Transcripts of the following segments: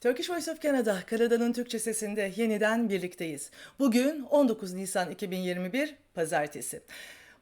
Turkish Voice of Canada, Kanada'nın Türkçe sesinde yeniden birlikteyiz. Bugün 19 Nisan 2021 Pazartesi.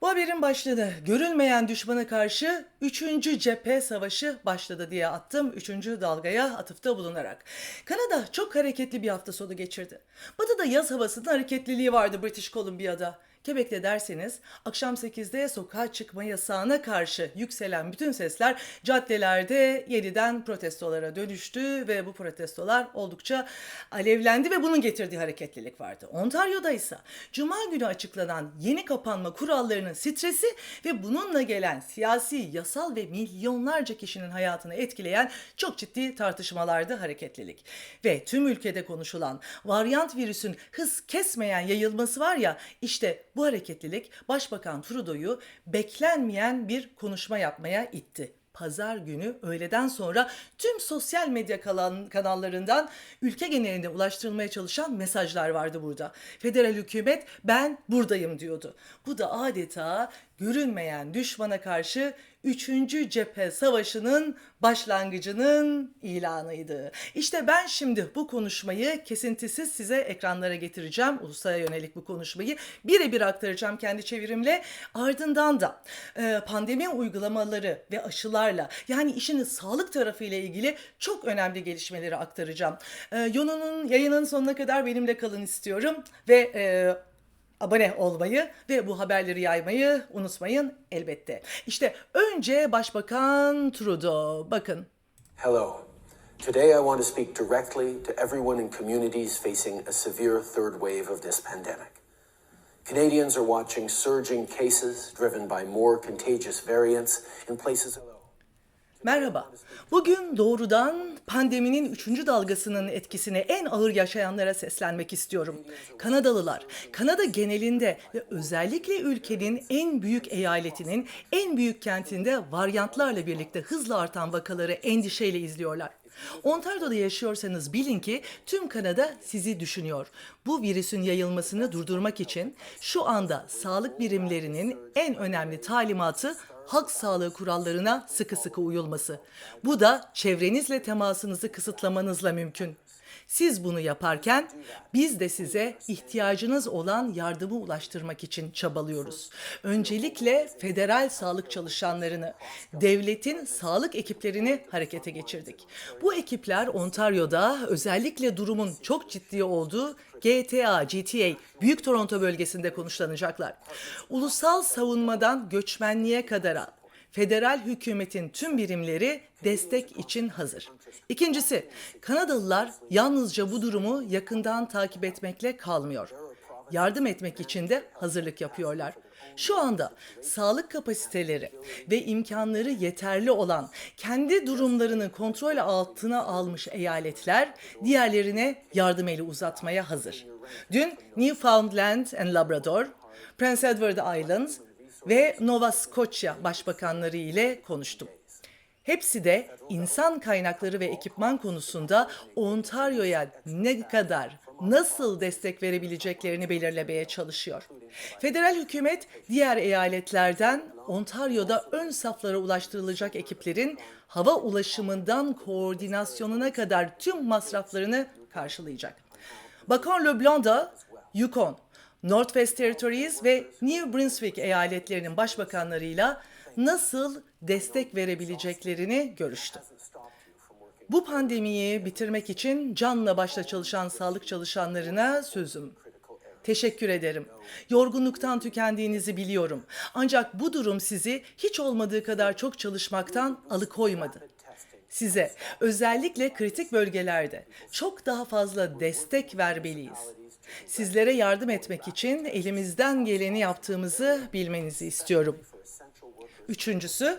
Bu haberin başlığı görülmeyen düşmana karşı 3. cephe savaşı başladı diye attım 3. dalgaya atıfta bulunarak. Kanada çok hareketli bir hafta sonu geçirdi. Batıda yaz havasının hareketliliği vardı British Columbia'da. Quebec'te derseniz akşam 8'de sokağa çıkma yasağına karşı yükselen bütün sesler caddelerde yeniden protestolara dönüştü ve bu protestolar oldukça alevlendi ve bunun getirdiği hareketlilik vardı. Ontario'da ise cuma günü açıklanan yeni kapanma kurallarının stresi ve bununla gelen siyasi, yasal ve milyonlarca kişinin hayatını etkileyen çok ciddi tartışmalardı hareketlilik. Ve tüm ülkede konuşulan varyant virüsün hız kesmeyen yayılması var ya işte bu hareketlilik Başbakan Trudeau'yu beklenmeyen bir konuşma yapmaya itti. Pazar günü öğleden sonra tüm sosyal medya kalan- kanallarından ülke geneline ulaştırılmaya çalışan mesajlar vardı burada. Federal hükümet ben buradayım diyordu. Bu da adeta görünmeyen düşmana karşı 3. cephe savaşının başlangıcının ilanıydı. İşte ben şimdi bu konuşmayı kesintisiz size ekranlara getireceğim. Ulusaya yönelik bu konuşmayı birebir aktaracağım kendi çevirimle. Ardından da e, pandemi uygulamaları ve aşılarla yani işin sağlık tarafı ile ilgili çok önemli gelişmeleri aktaracağım. E, Yonu'nun yayının sonuna kadar benimle kalın istiyorum ve e, abone olmayı ve bu haberleri yaymayı unutmayın elbette. İşte önce Başbakan Trudeau. Bakın. Hello. Today I want to speak directly to everyone in communities facing a severe third wave of this pandemic. Canadians are watching surging cases driven by more contagious variants in places. Merhaba. Bugün doğrudan pandeminin 3. dalgasının etkisini en ağır yaşayanlara seslenmek istiyorum. Kanadalılar, Kanada genelinde ve özellikle ülkenin en büyük eyaletinin en büyük kentinde varyantlarla birlikte hızla artan vakaları endişeyle izliyorlar. Ontario'da yaşıyorsanız bilin ki tüm Kanada sizi düşünüyor. Bu virüsün yayılmasını durdurmak için şu anda sağlık birimlerinin en önemli talimatı halk sağlığı kurallarına sıkı sıkı uyulması. Bu da çevrenizle temasınızı kısıtlamanızla mümkün. Siz bunu yaparken biz de size ihtiyacınız olan yardımı ulaştırmak için çabalıyoruz. Öncelikle federal sağlık çalışanlarını, devletin sağlık ekiplerini harekete geçirdik. Bu ekipler Ontario'da özellikle durumun çok ciddi olduğu GTA, GTA, Büyük Toronto bölgesinde konuşlanacaklar. Ulusal savunmadan göçmenliğe kadar federal hükümetin tüm birimleri destek için hazır. İkincisi, Kanadalılar yalnızca bu durumu yakından takip etmekle kalmıyor. Yardım etmek için de hazırlık yapıyorlar. Şu anda sağlık kapasiteleri ve imkanları yeterli olan kendi durumlarını kontrol altına almış eyaletler diğerlerine yardım eli uzatmaya hazır. Dün Newfoundland and Labrador, Prince Edward Island ve Nova Scotia başbakanları ile konuştum. Hepsi de insan kaynakları ve ekipman konusunda Ontario'ya ne kadar nasıl destek verebileceklerini belirlemeye çalışıyor. Federal hükümet diğer eyaletlerden Ontario'da ön saflara ulaştırılacak ekiplerin hava ulaşımından koordinasyonuna kadar tüm masraflarını karşılayacak. Bakan Leblanc da Yukon, Northwest Territories ve New Brunswick eyaletlerinin başbakanlarıyla nasıl destek verebileceklerini görüştü. Bu pandemiyi bitirmek için canla başla çalışan sağlık çalışanlarına sözüm. Teşekkür ederim. Yorgunluktan tükendiğinizi biliyorum. Ancak bu durum sizi hiç olmadığı kadar çok çalışmaktan alıkoymadı. Size özellikle kritik bölgelerde çok daha fazla destek vermeliyiz. Sizlere yardım etmek için elimizden geleni yaptığımızı bilmenizi istiyorum. Üçüncüsü,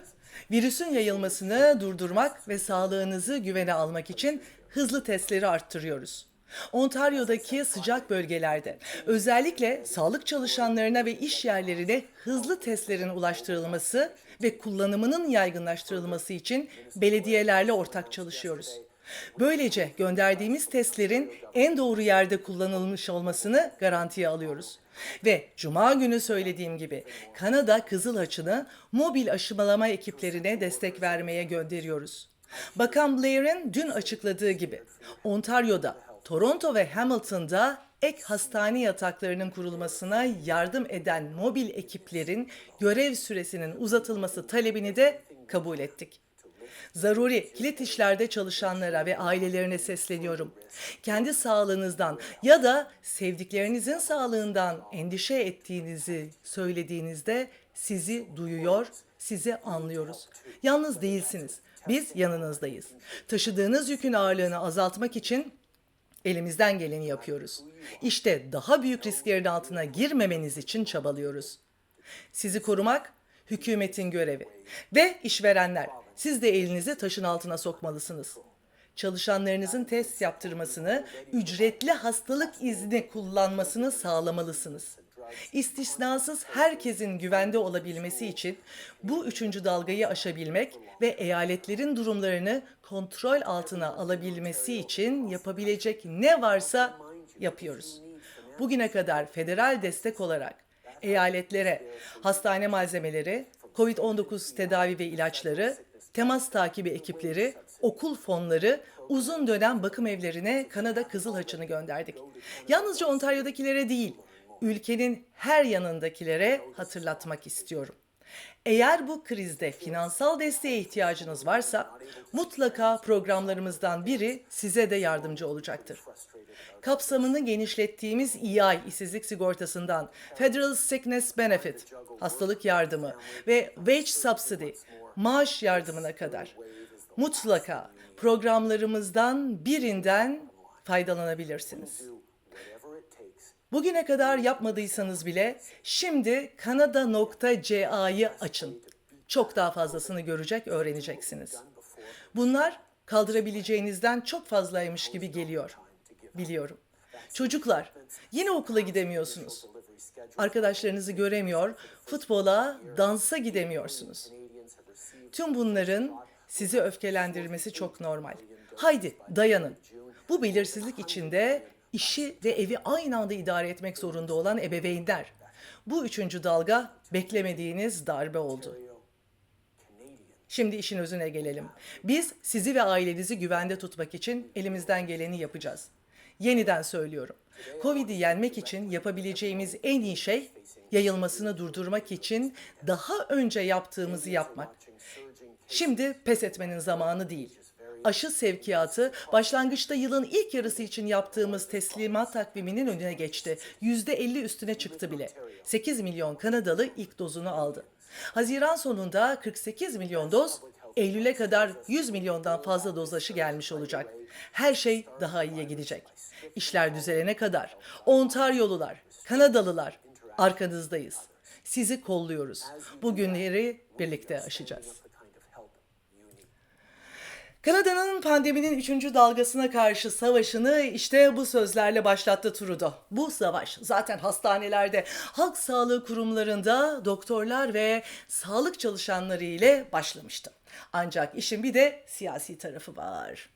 virüsün yayılmasını durdurmak ve sağlığınızı güvene almak için hızlı testleri arttırıyoruz. Ontario'daki sıcak bölgelerde özellikle sağlık çalışanlarına ve iş yerlerine hızlı testlerin ulaştırılması ve kullanımının yaygınlaştırılması için belediyelerle ortak çalışıyoruz. Böylece gönderdiğimiz testlerin en doğru yerde kullanılmış olmasını garantiye alıyoruz. Ve cuma günü söylediğim gibi Kanada Kızıl Haçı'nı mobil aşımalama ekiplerine destek vermeye gönderiyoruz. Bakan Blair'in dün açıkladığı gibi Ontario'da, Toronto ve Hamilton'da ek hastane yataklarının kurulmasına yardım eden mobil ekiplerin görev süresinin uzatılması talebini de kabul ettik. Zaruri kilit işlerde çalışanlara ve ailelerine sesleniyorum. Kendi sağlığınızdan ya da sevdiklerinizin sağlığından endişe ettiğinizi söylediğinizde sizi duyuyor, sizi anlıyoruz. Yalnız değilsiniz. Biz yanınızdayız. Taşıdığınız yükün ağırlığını azaltmak için elimizden geleni yapıyoruz. İşte daha büyük risklerin altına girmemeniz için çabalıyoruz. Sizi korumak hükümetin görevi. Ve işverenler, siz de elinizi taşın altına sokmalısınız. Çalışanlarınızın test yaptırmasını, ücretli hastalık izni kullanmasını sağlamalısınız. İstisnasız herkesin güvende olabilmesi için bu üçüncü dalgayı aşabilmek ve eyaletlerin durumlarını kontrol altına alabilmesi için yapabilecek ne varsa yapıyoruz. Bugüne kadar federal destek olarak eyaletlere hastane malzemeleri, COVID-19 tedavi ve ilaçları, temas takibi ekipleri, okul fonları, uzun dönem bakım evlerine Kanada Kızıl Haçı'nı gönderdik. Yalnızca Ontario'dakilere değil, ülkenin her yanındakilere hatırlatmak istiyorum. Eğer bu krizde finansal desteğe ihtiyacınız varsa mutlaka programlarımızdan biri size de yardımcı olacaktır. Kapsamını genişlettiğimiz EI işsizlik sigortasından Federal Sickness Benefit, hastalık yardımı ve Wage Subsidy, maaş yardımına kadar mutlaka programlarımızdan birinden faydalanabilirsiniz. Bugüne kadar yapmadıysanız bile şimdi kanada.ca'yı açın. Çok daha fazlasını görecek, öğreneceksiniz. Bunlar kaldırabileceğinizden çok fazlaymış gibi geliyor. Biliyorum. Çocuklar, yine okula gidemiyorsunuz. Arkadaşlarınızı göremiyor, futbola, dansa gidemiyorsunuz. Tüm bunların sizi öfkelendirmesi çok normal. Haydi dayanın. Bu belirsizlik içinde işi ve evi aynı anda idare etmek zorunda olan ebeveynler. Bu üçüncü dalga beklemediğiniz darbe oldu. Şimdi işin özüne gelelim. Biz sizi ve ailenizi güvende tutmak için elimizden geleni yapacağız. Yeniden söylüyorum. Covid'i yenmek için yapabileceğimiz en iyi şey yayılmasını durdurmak için daha önce yaptığımızı yapmak. Şimdi pes etmenin zamanı değil. Aşı sevkiyatı başlangıçta yılın ilk yarısı için yaptığımız teslimat takviminin önüne geçti. %50 üstüne çıktı bile. 8 milyon Kanadalı ilk dozunu aldı. Haziran sonunda 48 milyon doz, Eylül'e kadar 100 milyondan fazla doz aşı gelmiş olacak. Her şey daha iyiye gidecek. İşler düzelene kadar Ontaryolular, Kanadalılar arkanızdayız. Sizi kolluyoruz. Bu günleri birlikte aşacağız. Kanada'nın pandeminin üçüncü dalgasına karşı savaşını işte bu sözlerle başlattı Trudeau. Bu savaş zaten hastanelerde, halk sağlığı kurumlarında doktorlar ve sağlık çalışanları ile başlamıştı. Ancak işin bir de siyasi tarafı var.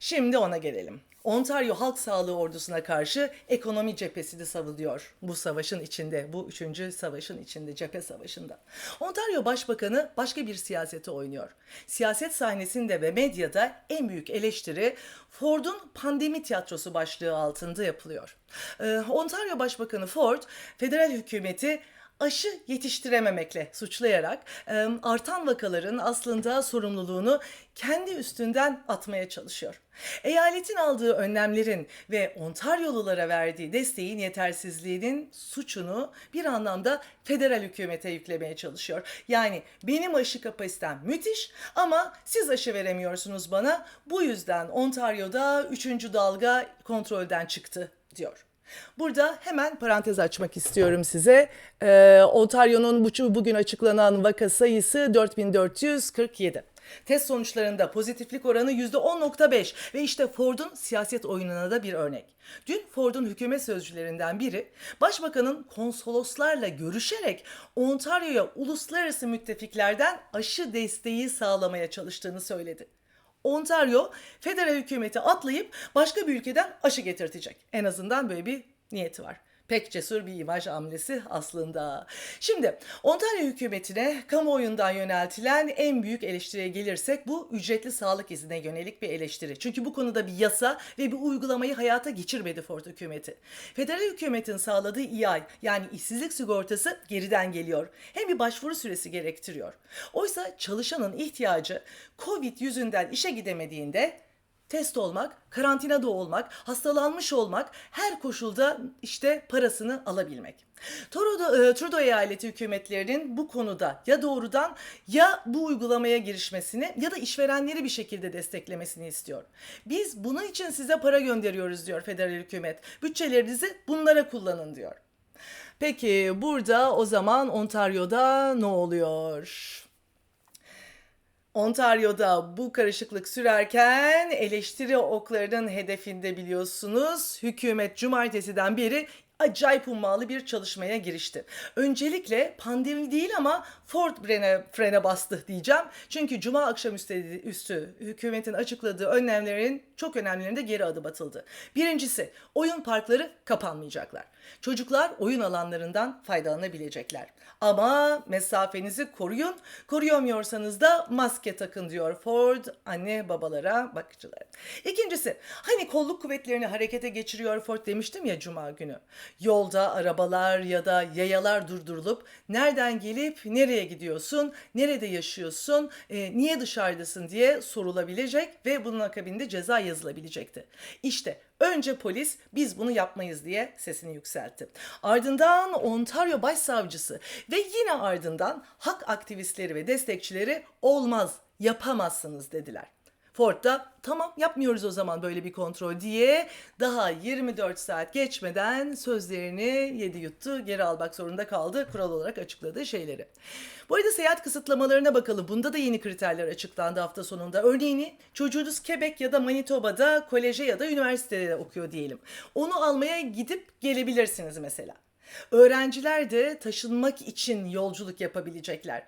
Şimdi ona gelelim. Ontario Halk Sağlığı Ordusu'na karşı ekonomi cephesini savunuyor bu savaşın içinde, bu üçüncü savaşın içinde, cephe savaşında. Ontario Başbakanı başka bir siyasete oynuyor. Siyaset sahnesinde ve medyada en büyük eleştiri Ford'un pandemi tiyatrosu başlığı altında yapılıyor. Ee, Ontario Başbakanı Ford, federal hükümeti aşı yetiştirememekle suçlayarak e, artan vakaların aslında sorumluluğunu kendi üstünden atmaya çalışıyor. Eyaletin aldığı önlemlerin ve Ontaryolulara verdiği desteğin yetersizliğinin suçunu bir anlamda federal hükümete yüklemeye çalışıyor. Yani benim aşı kapasitem müthiş ama siz aşı veremiyorsunuz bana. Bu yüzden Ontario'da 3. dalga kontrolden çıktı diyor. Burada hemen parantez açmak istiyorum size. Ee, Ontario'nun bu, bugün açıklanan vaka sayısı 4447. Test sonuçlarında pozitiflik oranı %10.5 ve işte Ford'un siyaset oyununa da bir örnek. Dün Ford'un hükümet sözcülerinden biri başbakanın konsoloslarla görüşerek Ontario'ya uluslararası müttefiklerden aşı desteği sağlamaya çalıştığını söyledi. Ontario federal hükümeti atlayıp başka bir ülkeden aşı getirtecek. En azından böyle bir niyeti var. Pek cesur bir imaj hamlesi aslında. Şimdi Ontario hükümetine kamuoyundan yöneltilen en büyük eleştiriye gelirsek bu ücretli sağlık iznine yönelik bir eleştiri. Çünkü bu konuda bir yasa ve bir uygulamayı hayata geçirmedi Ford hükümeti. Federal hükümetin sağladığı EI yani işsizlik sigortası geriden geliyor. Hem bir başvuru süresi gerektiriyor. Oysa çalışanın ihtiyacı Covid yüzünden işe gidemediğinde test olmak, karantinada olmak, hastalanmış olmak, her koşulda işte parasını alabilmek. Trudeau, e, Trudeau eyaleti hükümetlerinin bu konuda ya doğrudan ya bu uygulamaya girişmesini ya da işverenleri bir şekilde desteklemesini istiyor. Biz bunun için size para gönderiyoruz diyor federal hükümet. Bütçelerinizi bunlara kullanın diyor. Peki burada o zaman Ontario'da ne oluyor? Ontario'da bu karışıklık sürerken eleştiri oklarının hedefinde biliyorsunuz hükümet cumartesiden beri acayip ummalı bir çalışmaya girişti. Öncelikle pandemi değil ama Ford frene, frene bastı diyeceğim. Çünkü cuma akşamüstü üstü hükümetin açıkladığı önlemlerin çok önemlilerinde geri adım atıldı. Birincisi oyun parkları kapanmayacaklar. Çocuklar oyun alanlarından faydalanabilecekler. Ama mesafenizi koruyun. Koruyamıyorsanız da maske takın diyor Ford anne babalara, bakıcılara. İkincisi hani kolluk kuvvetlerini harekete geçiriyor Ford demiştim ya cuma günü. Yolda arabalar ya da yayalar durdurulup nereden gelip nereye gidiyorsun, nerede yaşıyorsun, e, niye dışarıdasın diye sorulabilecek ve bunun akabinde ceza yazılabilecekti. İşte Önce polis biz bunu yapmayız diye sesini yükseltti. Ardından Ontario Başsavcısı ve yine ardından hak aktivistleri ve destekçileri olmaz, yapamazsınız dediler. Ford da tamam yapmıyoruz o zaman böyle bir kontrol diye daha 24 saat geçmeden sözlerini yedi yuttu geri almak zorunda kaldı kural olarak açıkladığı şeyleri. Bu arada seyahat kısıtlamalarına bakalım. Bunda da yeni kriterler açıklandı hafta sonunda. Örneğini çocuğunuz Quebec ya da Manitoba'da koleje ya da üniversitede okuyor diyelim. Onu almaya gidip gelebilirsiniz mesela. Öğrenciler de taşınmak için yolculuk yapabilecekler.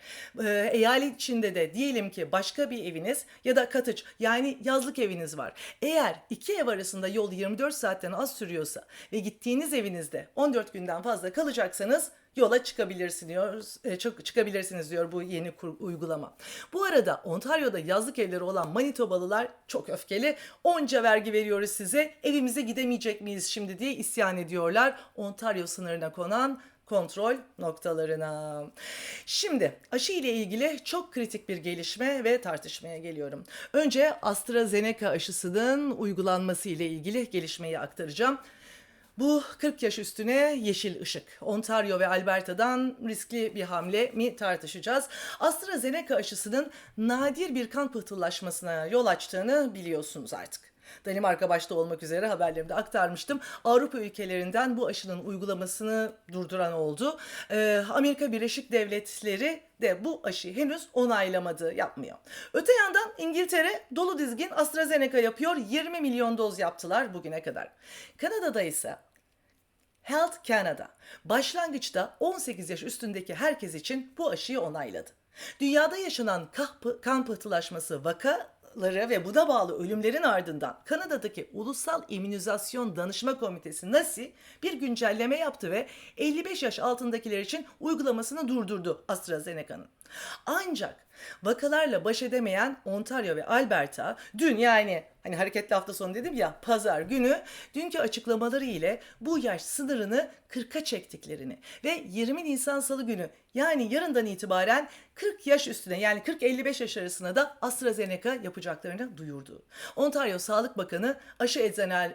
Ee, eyalet içinde de diyelim ki başka bir eviniz ya da cottage yani yazlık eviniz var. Eğer iki ev arasında yol 24 saatten az sürüyorsa ve gittiğiniz evinizde 14 günden fazla kalacaksanız yola çıkabilirsiniz, e, çok çıkabilirsiniz diyor bu yeni kur, uygulama. Bu arada Ontario'da yazlık evleri olan Manitobalılar çok öfkeli. Onca vergi veriyoruz size, evimize gidemeyecek miyiz şimdi diye isyan ediyorlar. Ontario sınırına konan kontrol noktalarına. Şimdi aşı ile ilgili çok kritik bir gelişme ve tartışmaya geliyorum. Önce AstraZeneca aşısının uygulanması ile ilgili gelişmeyi aktaracağım. Bu 40 yaş üstüne yeşil ışık. Ontario ve Alberta'dan riskli bir hamle mi tartışacağız. AstraZeneca aşısının nadir bir kan pıhtılaşmasına yol açtığını biliyorsunuz artık. Danimarka başta olmak üzere haberlerimde aktarmıştım. Avrupa ülkelerinden bu aşının uygulamasını durduran oldu. Ee, Amerika Birleşik Devletleri de bu aşıyı henüz onaylamadı, yapmıyor. Öte yandan İngiltere dolu dizgin AstraZeneca yapıyor. 20 milyon doz yaptılar bugüne kadar. Kanada'da ise Health Canada başlangıçta 18 yaş üstündeki herkes için bu aşıyı onayladı. Dünyada yaşanan kan pıhtılaşması vaka ve buna bağlı ölümlerin ardından Kanada'daki Ulusal İmmünizasyon Danışma Komitesi NACI bir güncelleme yaptı ve 55 yaş altındakiler için uygulamasını durdurdu AstraZeneca'nın. Ancak vakalarla baş edemeyen Ontario ve Alberta dün yani hani hareketli hafta sonu dedim ya pazar günü dünkü açıklamaları ile bu yaş sınırını 40'a çektiklerini ve 20 Nisan Salı günü yani yarından itibaren 40 yaş üstüne yani 40-55 yaş arasına da AstraZeneca yapacaklarını duyurdu. Ontario Sağlık Bakanı aşı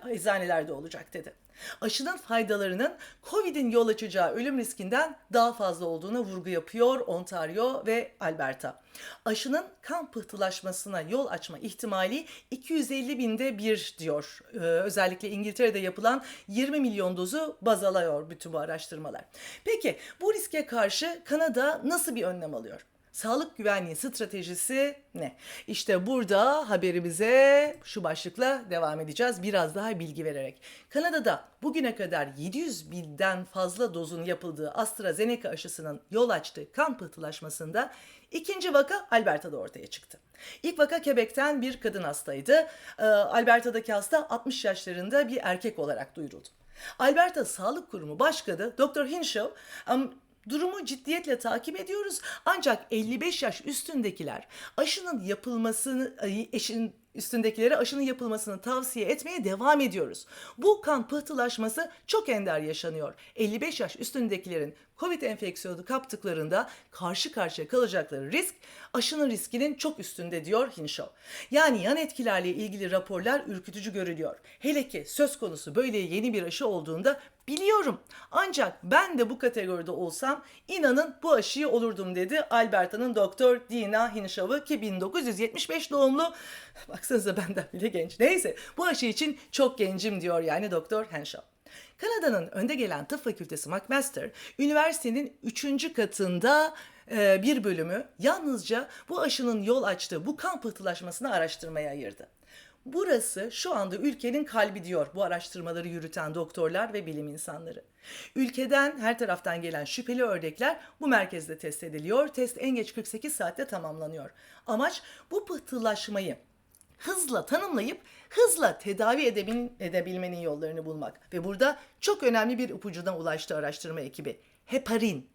eczanelerde olacak dedi. Aşının faydalarının Covid'in yol açacağı ölüm riskinden daha fazla olduğuna vurgu yapıyor Ontario ve Alberta. Aşının kan pıhtılaşmasına yol açma ihtimali 250 binde bir diyor. Ee, özellikle İngiltere'de yapılan 20 milyon dozu baz alıyor bütün bu araştırmalar. Peki bu riske karşı Kanada nasıl bir önlem alıyor? Sağlık güvenliği stratejisi ne? İşte burada haberimize şu başlıkla devam edeceğiz. Biraz daha bilgi vererek. Kanada'da bugüne kadar 700 binden fazla dozun yapıldığı AstraZeneca aşısının yol açtığı kan pıhtılaşmasında ikinci vaka Alberta'da ortaya çıktı. İlk vaka Quebec'ten bir kadın hastaydı. Alberta'daki hasta 60 yaşlarında bir erkek olarak duyuruldu. Alberta Sağlık Kurumu Başkanı Dr. Hinshaw durumu ciddiyetle takip ediyoruz. Ancak 55 yaş üstündekiler aşının yapılmasını eşin üstündekilere aşının yapılmasını tavsiye etmeye devam ediyoruz. Bu kan pıhtılaşması çok ender yaşanıyor. 55 yaş üstündekilerin COVID enfeksiyonu kaptıklarında karşı karşıya kalacakları risk aşının riskinin çok üstünde diyor Hinshaw. Yani yan etkilerle ilgili raporlar ürkütücü görülüyor. Hele ki söz konusu böyle yeni bir aşı olduğunda biliyorum. Ancak ben de bu kategoride olsam inanın bu aşıyı olurdum dedi Alberta'nın doktor Dina Hinshaw'ı ki 1975 doğumlu. Baksanıza benden bile genç. Neyse bu aşı için çok gencim diyor yani doktor Henshaw. Kanada'nın önde gelen tıp fakültesi McMaster, üniversitenin 3. katında e, bir bölümü yalnızca bu aşının yol açtığı bu kan pıhtılaşmasını araştırmaya ayırdı. Burası şu anda ülkenin kalbi diyor bu araştırmaları yürüten doktorlar ve bilim insanları. Ülkeden her taraftan gelen şüpheli ördekler bu merkezde test ediliyor. Test en geç 48 saatte tamamlanıyor. Amaç bu pıhtılaşmayı hızla tanımlayıp hızla tedavi edebil- edebilmenin yollarını bulmak. Ve burada çok önemli bir ipucuna ulaştı araştırma ekibi. Heparin.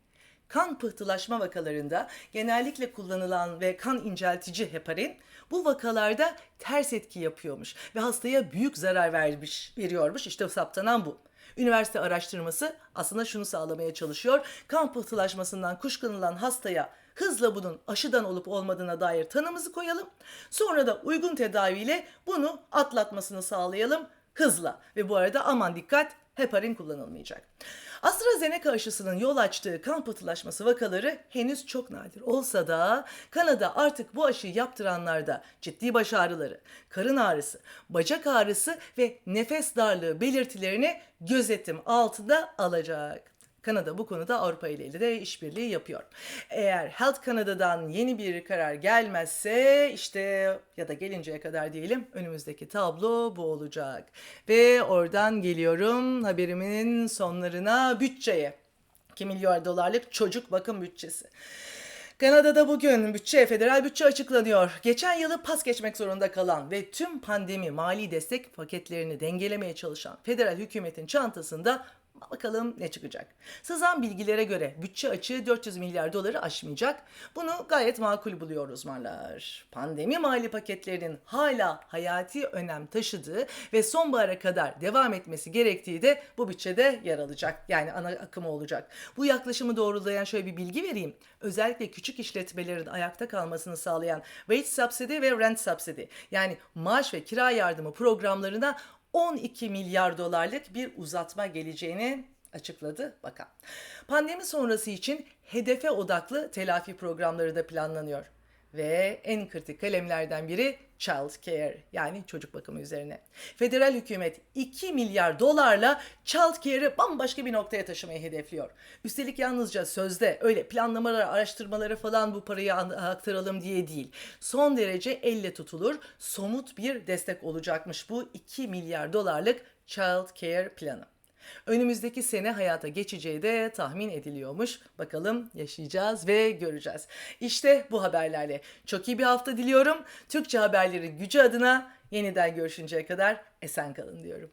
Kan pıhtılaşma vakalarında genellikle kullanılan ve kan inceltici heparin bu vakalarda ters etki yapıyormuş ve hastaya büyük zarar vermiş, veriyormuş. İşte saptanan bu. Üniversite araştırması aslında şunu sağlamaya çalışıyor. Kan pıhtılaşmasından kuşkulanılan hastaya hızla bunun aşıdan olup olmadığına dair tanımızı koyalım. Sonra da uygun tedaviyle bunu atlatmasını sağlayalım hızla. Ve bu arada aman dikkat heparin kullanılmayacak. AstraZeneca aşısının yol açtığı kan pıhtılaşması vakaları henüz çok nadir olsa da Kanada artık bu aşıyı yaptıranlarda ciddi baş ağrıları, karın ağrısı, bacak ağrısı ve nefes darlığı belirtilerini gözetim altında alacak. Kanada bu konuda Avrupa ile de işbirliği yapıyor. Eğer Health Canada'dan yeni bir karar gelmezse işte ya da gelinceye kadar diyelim önümüzdeki tablo bu olacak. Ve oradan geliyorum haberimin sonlarına bütçeye. 2 milyar dolarlık çocuk bakım bütçesi. Kanada'da bugün bütçe, federal bütçe açıklanıyor. Geçen yılı pas geçmek zorunda kalan ve tüm pandemi mali destek paketlerini dengelemeye çalışan federal hükümetin çantasında Bakalım ne çıkacak. Sızan bilgilere göre bütçe açığı 400 milyar doları aşmayacak. Bunu gayet makul buluyor uzmanlar. Pandemi mali paketlerinin hala hayati önem taşıdığı ve sonbahara kadar devam etmesi gerektiği de bu bütçede yer alacak. Yani ana akımı olacak. Bu yaklaşımı doğrulayan şöyle bir bilgi vereyim. Özellikle küçük işletmelerin ayakta kalmasını sağlayan wage subsidy ve rent subsidy yani maaş ve kira yardımı programlarına 12 milyar dolarlık bir uzatma geleceğini açıkladı bakan. Pandemi sonrası için hedefe odaklı telafi programları da planlanıyor. Ve en kritik kalemlerden biri child care yani çocuk bakımı üzerine. Federal hükümet 2 milyar dolarla child care'ı bambaşka bir noktaya taşımayı hedefliyor. Üstelik yalnızca sözde öyle planlamalara, araştırmalara falan bu parayı aktaralım diye değil. Son derece elle tutulur, somut bir destek olacakmış bu 2 milyar dolarlık child care planı. Önümüzdeki sene hayata geçeceği de tahmin ediliyormuş. Bakalım yaşayacağız ve göreceğiz. İşte bu haberlerle çok iyi bir hafta diliyorum. Türkçe haberlerin gücü adına yeniden görüşünceye kadar esen kalın diyorum.